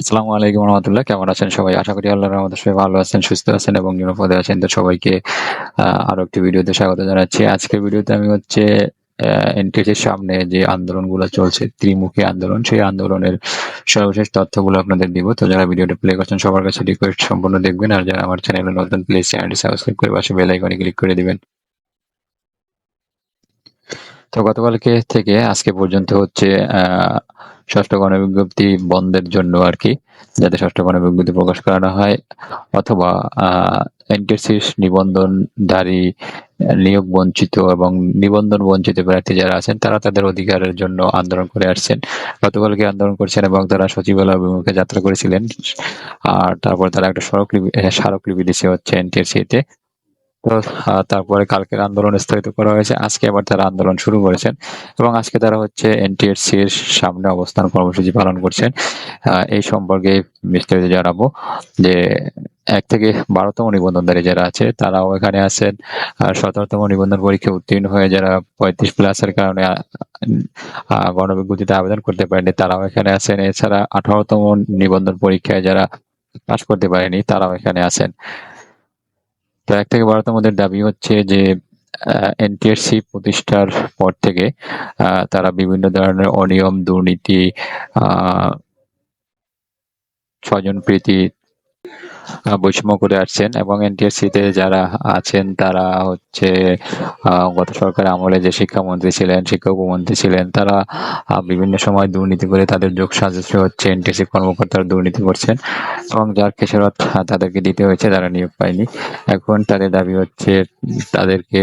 আসসালামু আলাইকুম রহমতুল্লাহ। কেমন আছেন সবাই? আশা করি আল্লাহর রহমতে সবাই ভালো আছেন, সুস্থ আছেন এবং নিরাপদে আছেন। তো সবাইকে আরও একটি ভিডিওতে স্বাগত জানাচ্ছি। আজকের ভিডিওতে আমি হচ্ছে এনটিএসির সামনে যে আন্দোলনগুলো চলছে, ত্রিমুখী আন্দোলন, সেই আন্দোলনের সর্বশেষ তথ্যগুলো আপনাদের দিব। তো যারা ভিডিওটা প্লে করছেন, সবার কাছে রিকোয়েস্ট সম্পূর্ণ দেখবেন। আর যারা আমার চ্যানেলে নতুন প্লিজ চ্যানেলটি সাবস্ক্রাইব করে পাশে বেল আইকনে ক্লিক করে দিবেন। তো গতকালকে থেকে, আজকে পর্যন্ত হচ্ছে, আহ ষষ্ঠ গণবিজ্ঞপ্তি বন্ধের জন্য আর কি যাতে ষষ্ঠ গণবিজ্ঞপ্তি প্রকাশ করানো হয়, অথবা এনটিএসির নিবন্ধনধারী, নিয়োগ বঞ্চিত এবং নিবন্ধন বঞ্চিত প্রার্থী যারা আছেন, তারা তাদের অধিকারের জন্য আন্দোলন করে আসছেন। গতকালকে আন্দোলন করছেন এবং তারা সচিবালয় অভিমুখে যাত্রা করেছিলেন, আর তারপর তারা একটা স্মারকলিপি স্মারকলিপি দিচ্ছে হচ্ছে এনটিএসসি তে তারপরে কালকের আন্দোলন স্থগিত করা হয়েছে। আজকে আবার তারা আন্দোলন শুরু করেছেন এবং আজকে তারা হচ্ছে এনটিএসসি এর সামনে অবস্থান কর্মসূচি পালন করছেন। এই সম্পর্কে বিস্তারিত জানাব যে এক থেকে বারোতম নিবন্ধনধারী যারা আছে, তারাও এখানে আছেন। আর সতেরোতম নিবন্ধন পরীক্ষা উত্তীর্ণ হয়ে যারা পঁয়ত্রিশ প্লাসের কারণে গণবিজ্ঞপ্তিতে আবেদন করতে পারেনি তারাও এখানে আছেন। এছাড়া আঠারোতম নিবন্ধন পরীক্ষায় যারা পাশ করতে পারেনি, তারাও এখানে আছেন। তো এক থেকে বারোতমদের দাবি হচ্ছে যে এনটিএসসি প্রতিষ্ঠার পর থেকে তারা বিভিন্ন ধরনের অনিয়ম দুর্নীতি আহ, স্বজন প্রীতি আহ, বৈষম্য করে আসছেন এবং এনটিএসসি তে যারা আছেন, তারা হচ্ছে গত সরকার আমলে যে শিক্ষামন্ত্রী ছিলেন শিক্ষা উপমন্ত্রী ছিলেন, তারা বিভিন্ন সময় দুর্নীতি করে তাদের যোগ সাজস্য হচ্ছে এনটিএসসি কর্মকর্তারা দুর্নীতি করছেন এবং যার খেসারত তাদেরকে দিতে হয়েছে, তারা নিয়োগ পায়নি। এখন তাদের দাবি হচ্ছে, তাদেরকে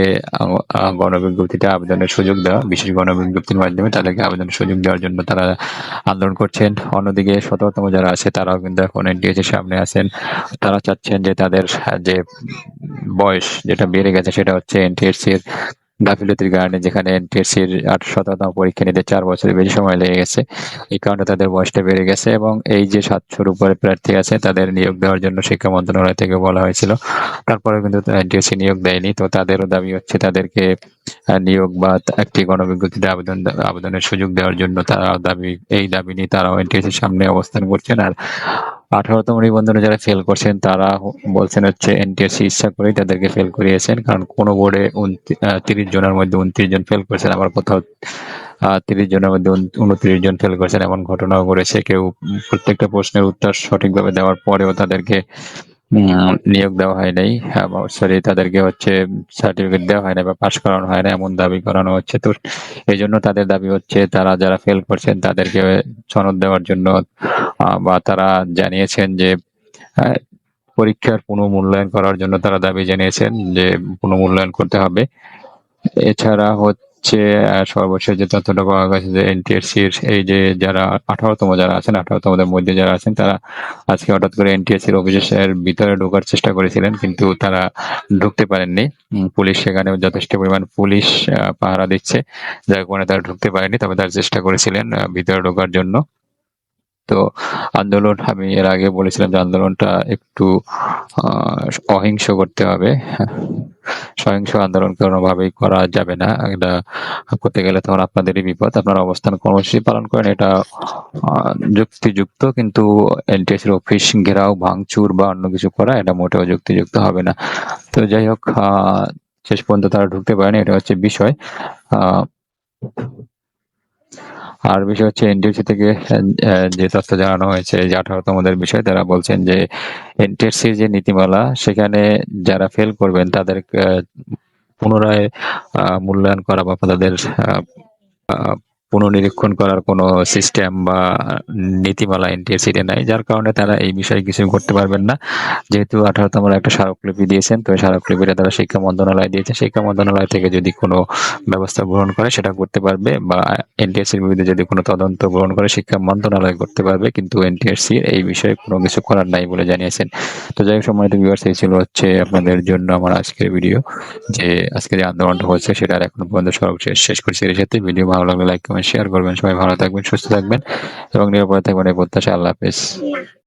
গণবিজ্ঞপ্তিতে আবেদনের সুযোগ দেওয়া, বিশেষ গণবিজ্ঞপ্তির মাধ্যমে তাদেরকে আবেদনের সুযোগ দেওয়ার জন্য তারা আন্দোলন করছেন। অন্যদিকে সতেরোতম যারা আছে, তারাও কিন্তু এখন এনটিএস এর সামনে আছেন। তারা চাচ্ছেন যে তাদের, যে বয়স যেটা বেড়ে গেছে সেটা হচ্ছে এনটিএসসি এর গাফিলতির কারণে, যেখানে এনটিএসসি এর আট শতাংশ পরীক্ষা নিতে চার বছরের বেশি সময় লেগে গেছে। এই কারণে তাদের বয়সটা বেড়ে গেছে এবং এই যে সাতশোর উপরে প্রার্থী আছে, তাদের নিয়োগ দেওয়ার জন্য শিক্ষা মন্ত্রণালয় থেকে বলা হয়েছিল। তারপরে কিন্তু এনটিএসসি নিয়োগ দেয়নি, তো তাদেরও দাবি হচ্ছে তাদেরকে নিয়োগ বা একটি গণবিজ্ঞপ্তিতে আবেদন আবেদনের সুযোগ দেওয়ার জন্য তারা দাবি, এই দাবি নিয়ে তারাও এনটিএসির সামনে অবস্থান করছেন। আর আঠারোতম নিবন্ধনে যারা ফেল করছেন, তারা বলছেন হচ্ছে এনটিএসসি ইচ্ছা করেই তাদেরকে ফেল করিয়েছেন, কারণ কোনো বোর্ডে তিরিশ জনের মধ্যে উনত্রিশ জন ফেল করেছেন, আবার কোথাও তিরিশ জনের মধ্যে উনত্রিশ জন ফেল করেছেন, এমন ঘটনাও ঘটেছে। কেউ প্রত্যেকটা প্রশ্নের উত্তর সঠিকভাবে দেওয়ার পরেও তাদেরকে নিয়োগ দেওয়া হয় নাই। সরি তাদেরকে হচ্ছে সার্টিফিকেট দেওয়া হয় না বা পাশ করানো হয় না এমন দাবি করানো হচ্ছে। তো এই জন্য তাদের দাবি হচ্ছে, তারা যারা ফেল করছেন, তাদেরকে সনদ দেওয়ার জন্য বা তারা জানিয়েছেন যে পরীক্ষার পুনঃমূল্যায়ন করার জন্য তারা দাবি জানিয়েছেন যে, পুনঃমূল্যায়ন করতে হবে। এছাড়া হচ্ছে সর্বশেষ যে তথ্যটা পাওয়া গেছে যে এনটিএসসি এর এই যে যারা আঠারোতম যারা আছেন, আঠারোতমদের মধ্যে যারা আছেন, তারা আজকে হঠাৎ করে এনটিএসসি এর অফিসের ভিতরে ঢোকার চেষ্টা করেছিলেন, কিন্তু তারা ঢুকতে পারেননি। পুলিশ সেখানে যথেষ্ট পরিমাণ পুলিশ পাহারা দিচ্ছে, যার কারণে তারা ঢুকতে পারেনি তবে তারা চেষ্টা করেছিলেন ভিতরে ঢোকার জন্য। তো আন্দোলন, আমি এর আগে বলেছিলাম যে আন্দোলনটা একটু অহিংস করতে হবে। সহিংস আন্দোলন কোনোভাবেই করা যাবে না। এটা করতে গেলে তখন আপনাদেরই বিপদ। আপনারা অবস্থান কর্মসূচি পালন করেন এটা যুক্তিযুক্ত কিন্তু এনটিএস এর অফিস ঘেরাও ভাঙচুর বা অন্য কিছু করা এটা মোটেও যুক্তিযুক্ত হবে না। তো যাই হোক শেষ পর্যন্ত তারা ঢুকতে পারেনি এটা হচ্ছে বিষয়। আহ, আর বিষয় হচ্ছে এনটিএসি থেকে যে তথ্য জানানো হয়েছে যে আঠারোতমদের বিষয়ে তারা বলছেন যে এনটিএসসির যে নীতিমালা, সেখানে যারা ফেল করবেন, তাদের পুনরায় মূল্যায়ন করা বা তাদের পুনর্নিরীক্ষণ করার কোনো সিস্টেম বা নীতিমালা এনটিএসসি তে নাই, যার কারণে তারা এই বিষয়ে কিছু করতে পারবেন না। যেহেতু আঠারো আঠারোতম একটা স্মারকলিপি দিয়েছেন, তো স্মারকলিপিটা তারা শিক্ষা মন্ত্রণালয় দিয়েছে। শিক্ষা মন্ত্রণালয় থেকে যদি কোনো ব্যবস্থা গ্রহণ করে, সেটা করতে পারবে বা এনটিএসসির বিরুদ্ধে যদি কোনো তদন্ত গ্রহণ করে, শিক্ষা মন্ত্রণালয় করতে পারবে, কিন্তু এনটিএসসি এই বিষয়ে কোনো কিছু করার নাই বলে জানিয়েছেন। তো যাই হোক, সম্মানিত ভিউয়ার্স এই ছিল হচ্ছে আপনাদের জন্য আমার আজকের ভিডিও যে আজকে যে আন্দোলনটা হচ্ছে, সেটা এখন পর্যন্ত সর্বশেষ, শেষ করছি। এর সাথে ভিডিও ভালো লাগলে লাইক কমেন্ট শেয়ার করবেন। সবাই ভালো থাকবেন, সুস্থ থাকবেন এবং নিরাপদে থাকবেন। এই প্রত্যাশা আল্লাহ হাফেজ।